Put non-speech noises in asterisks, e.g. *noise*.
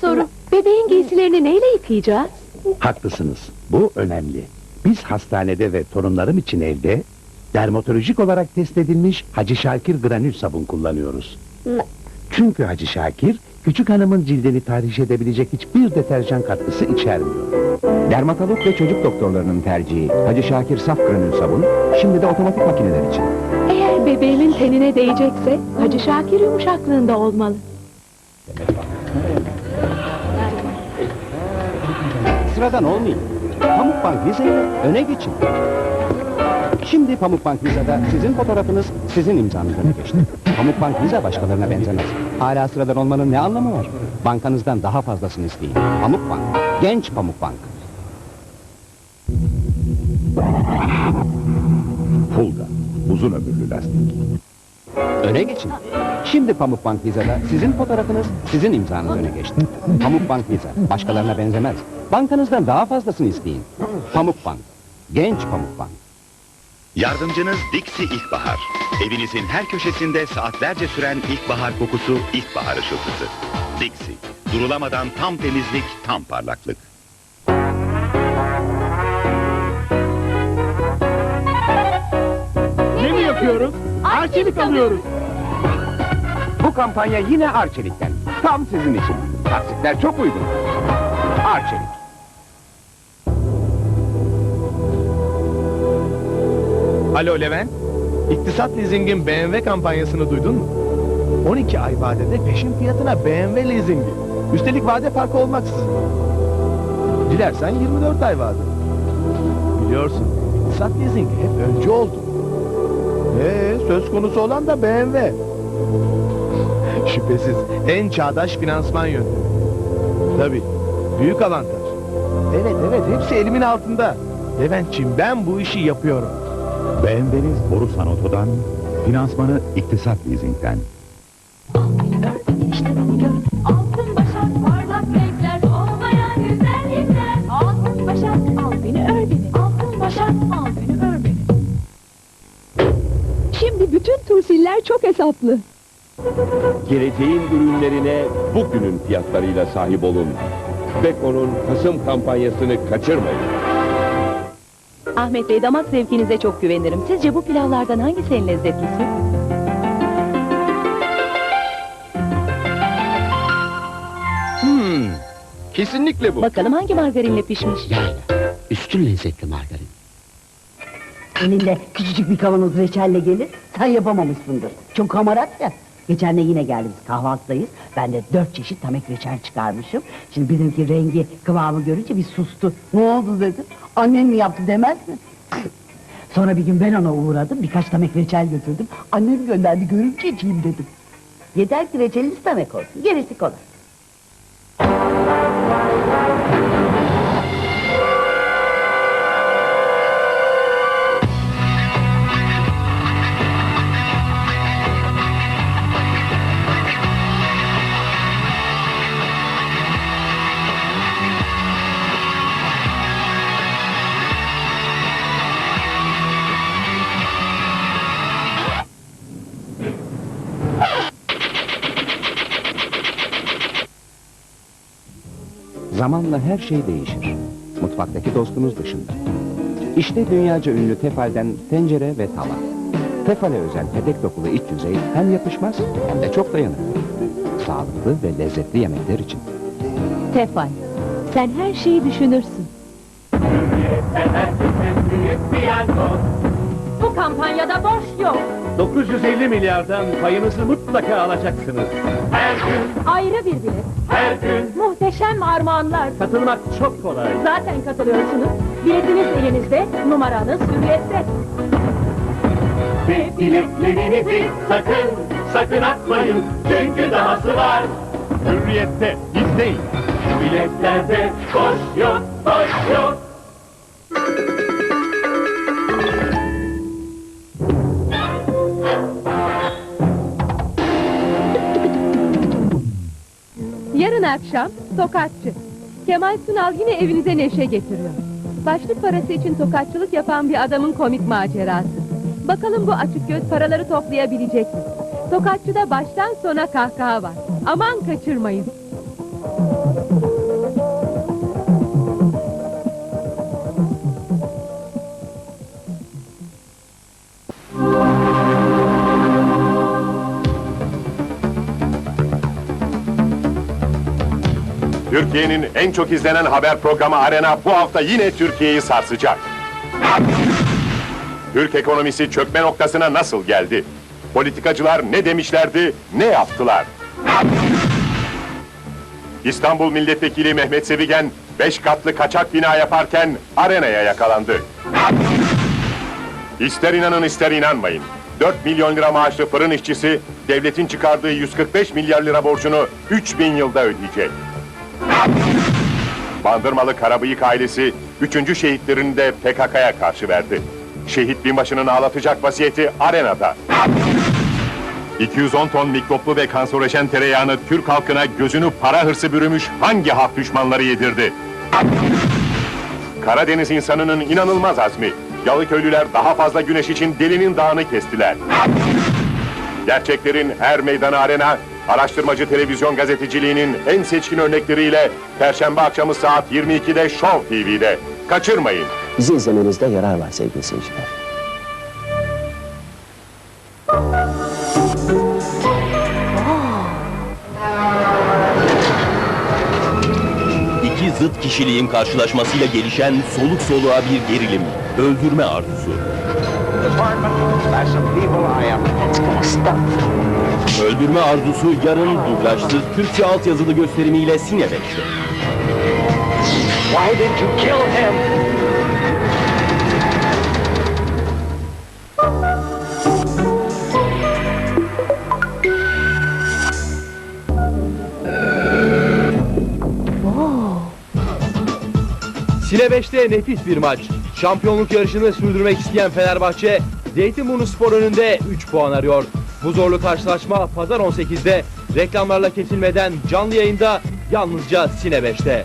soru. Bebeğin giysilerini neyle yıkayacağız? Haklısınız. Bu önemli. Biz hastanede ve torunlarım için evde dermatolojik olarak test edilmiş Hacı Şakir granül sabun kullanıyoruz. Çünkü Hacı Şakir küçük hanımın cildini tahriş edebilecek hiçbir deterjan katkısı içermiyor. Dermatolog ve çocuk doktorlarının tercihi Hacı Şakir Saf Granül Sabun, şimdi de otomatik makineler için. Eğer bebeğimin tenine değecekse Hacı Şakir yumuşaklığında olmalı. Sıradan olmayın. Pamukbank Vize ile öne geçin. Şimdi Pamukbank Viza'da sizin fotoğrafınız sizin imzanız öne geçti. Pamukbank Viza başkalarına benzemez. Hala sıradan olmanın ne anlamı var? Bankanızdan daha fazlasını isteyin. Pamukbank, genç Pamukbank. Fulga, uzun ömürlü lastik. Öne geçin. Şimdi Pamukbank Viza'da sizin fotoğrafınız sizin imzanız öne geçti. Pamukbank Viza başkalarına benzemez. Bankanızdan daha fazlasını isteyin. Pamukbank, genç Pamukbank. Yardımcınız Dixie İlkbahar. Evinizin her köşesinde saatlerce süren ilkbahar kokusu, ilkbahar ışıltısı. Dixie, durulamadan tam temizlik, tam parlaklık. Ne mi yapıyoruz? Arçelik alıyoruz. Kampanya yine Arçelik'ten. Tam sizin için. Taksitler çok uygun. Arçelik. Alo Levent, İktisat Leasing'in BMW kampanyasını duydun mu? 12 ay vadede peşin fiyatına BMW leasingi. Üstelik vade farkı olmaksızın. Dilersen 24 ay vade. Biliyorsun, İktisat Leasing hep öncü oldu. Ee, söz konusu olan da BMW. Şüphesiz en çağdaş finansman yöntemi. Tabii, büyük avantaj. Evet evet, hepsi elimin altında. Leventçim ben bu işi yapıyorum. Beğendiniz Borusan Oto'dan, finansmanı İktisat Leasing'den. Altın başak parlak renkler olmayan güzellikler. Altın başak al beni ör beni. Altın başak al beni ör beni. Şimdi bütün tursiller çok hesaplı. Geleceğin ürünlerine bugünün fiyatlarıyla sahip olun. Beko'nun Kasım kampanyasını kaçırmayın. Ahmet Bey damak zevkinize çok güvenirim. Sizce bu pilavlardan hangisi en lezzetlisi? Hmm, kesinlikle bu. Bakalım hangi margarinle pişmiş? Üstün lezzetli margarin. Elinde küçücük bir kavanoz reçelle gelir, sen yapamamışsındır. Çok hamarat ya. Geçen de yine geldi biz kahvaltıdayız. Ben de dört çeşit tamek reçel çıkarmışım. Şimdi bizimki rengi, kıvamı görünce bir sustu. Ne oldu dedi. Annen mi yaptı demez mi? *laughs* Sonra bir gün ben ona uğradım, birkaç tamek reçel götürdüm. Annem gönderdi, görünce içeyim dedim. Yeter ki reçeliniz tamek olsun, gerisi kolay. Zamanla her şey değişir. Mutfaktaki dostunuz dışında. İşte dünyaca ünlü Tefal'den tencere ve tava. Tefal'e özel pedek dokulu iç yüzey hem yapışmaz hem de çok dayanıklı. Sağlıklı ve lezzetli yemekler için. Tefal. Sen her şeyi düşünürsün. Bu kampanyada borç yok. 950 milyardan payınızı mutlaka alacaksınız. Ayrı bir bilet. Her gün Muhteşem armağanlar. katılmak çok kolay. Zaten katılıyorsunuz. Biletiniz elinizde, numaranız hürriyette. Ve biletlerinizi sakın, sakın atmayın. Çünkü dahası var. Hürriyette izleyin. Biletlerde boş yok, boş yok. Akşam tokatçı. Kemal Sunal yine evinize neşe getiriyor. Başlık parası için tokatçılık yapan bir adamın komik macerası. Bakalım bu açık göz paraları toplayabilecek mi? Tokatçıda baştan sona kahkaha var. Aman kaçırmayın. Türkiye'nin en çok izlenen haber programı Arena bu hafta yine Türkiye'yi sarsacak. Türk ekonomisi çökme noktasına nasıl geldi? Politikacılar ne demişlerdi, ne yaptılar? İstanbul Milletvekili Mehmet Sevigen, beş katlı kaçak bina yaparken arenaya yakalandı. İster inanın ister inanmayın. 4 milyon lira maaşlı fırın işçisi, devletin çıkardığı 145 milyar lira borcunu 3000 yılda ödeyecek. Bandırmalı Karabıyık ailesi, üçüncü şehitlerini de PKK'ya karşı verdi. Şehit binbaşının ağlatacak vasiyeti arenada. 210 ton mikroplu ve kanserojen tereyağını Türk halkına gözünü para hırsı bürümüş hangi halk düşmanları yedirdi? Karadeniz insanının inanılmaz azmi. Yalıköylüler daha fazla güneş için delinin dağını kestiler. Gerçeklerin her meydanı arena, araştırmacı televizyon gazeteciliğinin en seçkin örnekleriyle Perşembe akşamı saat 22'de Show TV'de. Kaçırmayın. Bizi izlemenizde yarar var sevgili seyirciler. İki zıt kişiliğin karşılaşmasıyla gelişen soluk soluğa bir gerilim. Öldürme arzusu. Öldürme arzusu yarın dublajsız Türkçe altyazılı gösterimiyle Sinebeş'te. Sine 5'te nefis bir maç. Şampiyonluk yarışını sürdürmek isteyen Fenerbahçe, Zeytinburnu Spor önünde 3 puan arıyor. Bu zorlu karşılaşma pazar 18'de reklamlarla kesilmeden canlı yayında yalnızca Sine 5'te.